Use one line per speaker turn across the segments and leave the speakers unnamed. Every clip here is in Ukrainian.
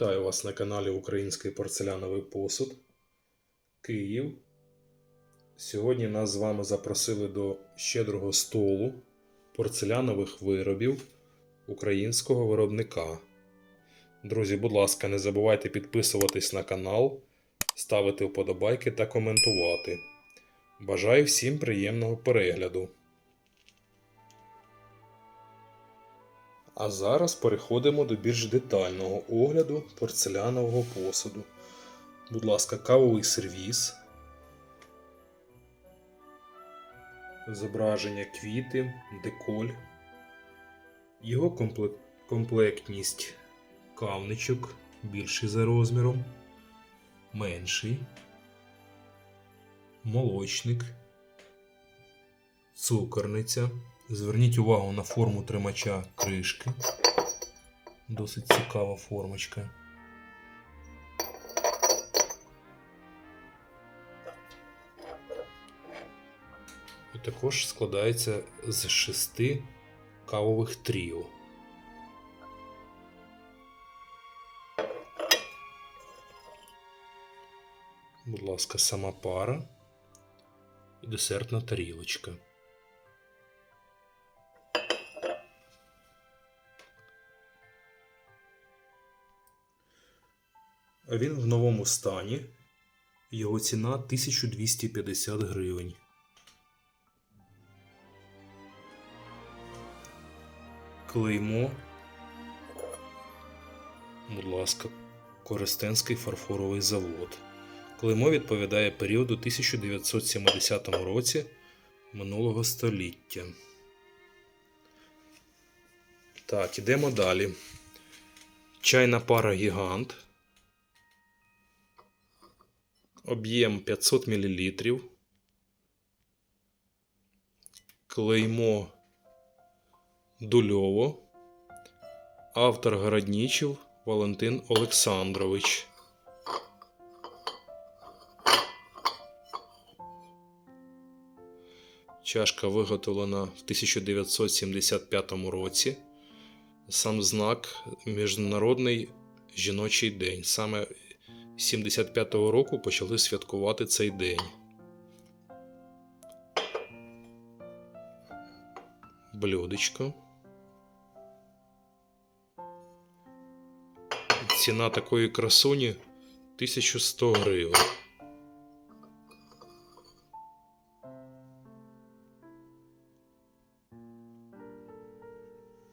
Вітаю вас на каналі Український порцеляновий посуд Київ. Сьогодні нас з вами запросили до щедрого столу порцелянових виробів українського виробника. Друзі, будь ласка, не забувайте підписуватись на канал, ставити вподобайки та коментувати. Бажаю всім приємного перегляду. А зараз переходимо до більш детального огляду порцелянового посуду. Будь ласка, кавовий сервіс. Зображення квіти, деколь. Його компле- комплектність кавничок більший за розміром, менший, молочник, цукорниця. Зверніть увагу на форму тримача кришки. Досить цікава формочка. І також складається з шести кавових тріо. Будь ласка, сама пара і десертна тарілочка. Він в новому стані. Його ціна 1250 гривень. Клеймо. Будь ласка, Коростенський фарфоровий завод. Клеймо відповідає періоду 1970 році минулого століття. Так, ідемо далі. Чайна пара гігант. Об'єм 500 мл. Клеймо Дульово. Автор Городнічів Валентин Олександрович. Чашка виготовлена в 1975 році. Сам знак Міжнародний жіночий день. Саме 75-го року почали святкувати цей день. Блюдечко. Ціна такої красуні 1100 гривень.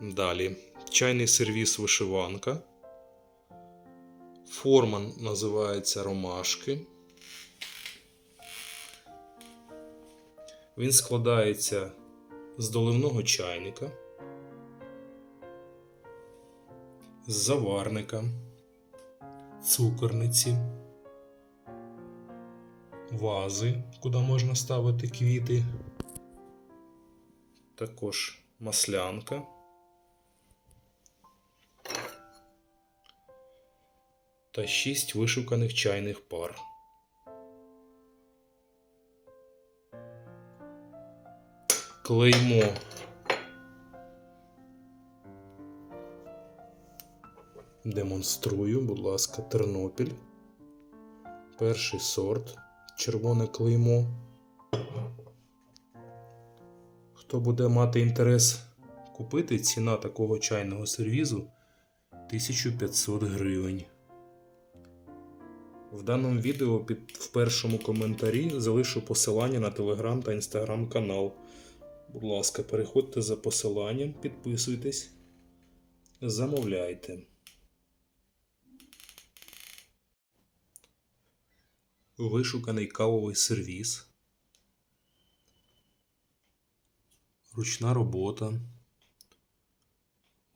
Далі. Чайний сервіс вишиванка. Форма називається ромашки. Він складається з доливного чайника, з заварника, цукорниці, вази, куди можна ставити квіти, також маслянка. Та 6 вишуканих чайних пар. Клеймо. Демонструю, будь ласка, Тернопіль. Перший сорт. Червоне клеймо. Хто буде мати інтерес купити, ціна такого чайного сервізу 1500 гривень. В даному відео під в першому коментарі залишу посилання на телеграм та інстаграм канал. Будь ласка, переходьте за посиланням, підписуйтесь, замовляйте. Вишуканий кавовий сервіс. Ручна робота.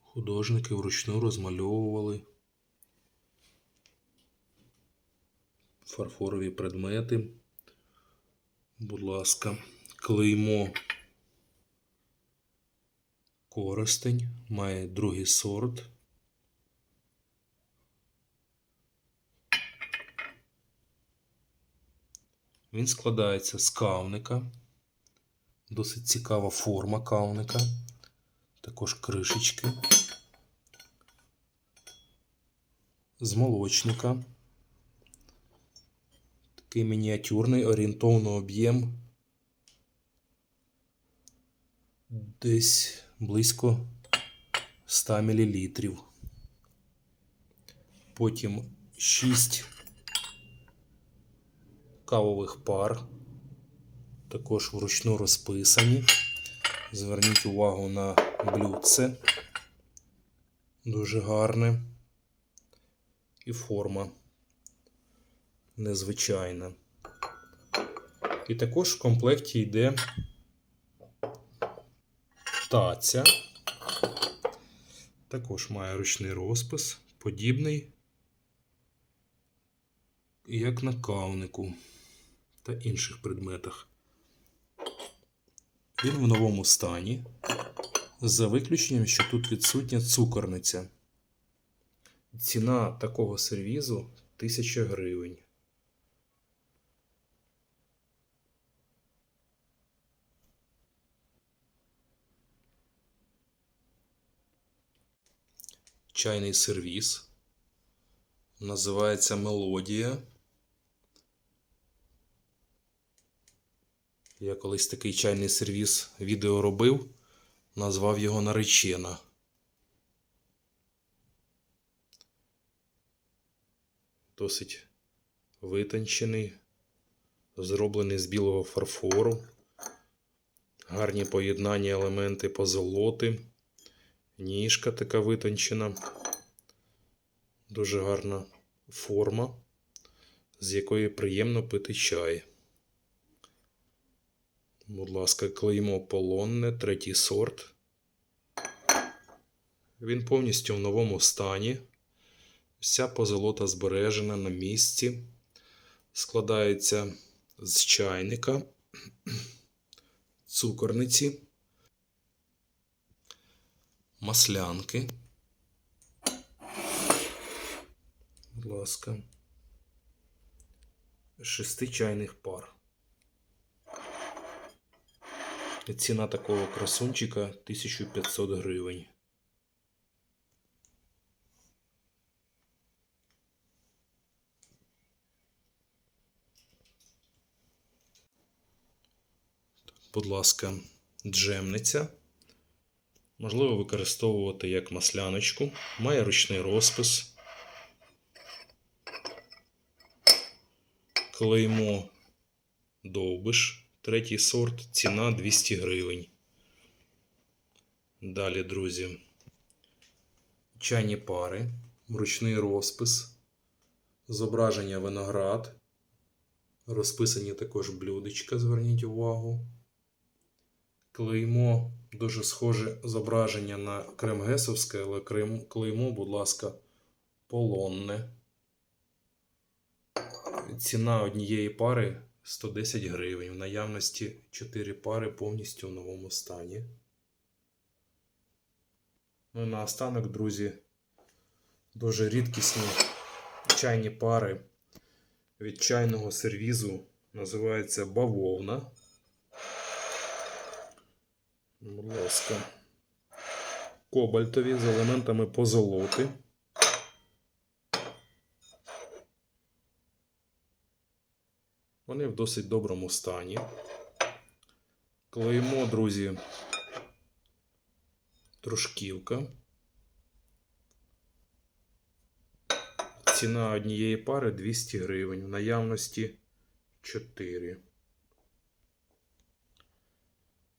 Художники вручну розмальовували. Фарфорові предмети. Будь ласка, клеймо Коростень має другий сорт. Він складається з кавника. Досить цікава форма кавника. Також кришечки. з молочника. Такий мініатюрний, орієнтовно об'єм. Десь близько 100 мл. Потім 6 кавових пар, також вручну розписані. Зверніть увагу на блюдце. Дуже гарне. І форма незвичайна. І також в комплекті йде таця. Також має ручний розпис, подібний, як на кавнику та інших предметах. Він в новому стані, за виключенням, що тут відсутня цукорниця. Ціна такого сервізу 1000 гривень. Чайний сервіз. Називається Мелодія. Я колись такий чайний сервіз відео робив, назвав його наречена. Досить витончений, зроблений з білого фарфору, гарні поєднання елементи позолоти, ніжка така витончена, дуже гарна форма, з якої приємно пити чай. Будь ласка, клеймо полонне, третій сорт. Він повністю в новому стані. Вся позолота збережена на місці. Складається з чайника, цукорниці, маслянки. Будь ласка, шести чайних пар. Ціна такого красунчика 1500 гривень. Будь ласка, джемниця. Можливо використовувати як масляночку. Має ручний розпис. Клеймо довбиш. Третій сорт, ціна 200 гривень. Далі, друзі, чайні пари, ручний розпис, зображення виноград, розписані також блюдечка, зверніть увагу. Клеймо дуже схоже зображення на кремгесовське, але клеймо- будь ласка, полонне. Ціна однієї пари 110 гривень. В наявності 4 пари повністю в новому стані. Ну і наостанок, друзі, дуже рідкісні чайні пари від чайного сервізу. Називається бавовна. Будь ласка. Кобальтові з елементами позолоти. Вони в досить доброму стані. Клеймо, друзі, трошківка. Ціна однієї пари 200 гривень. В наявності 4.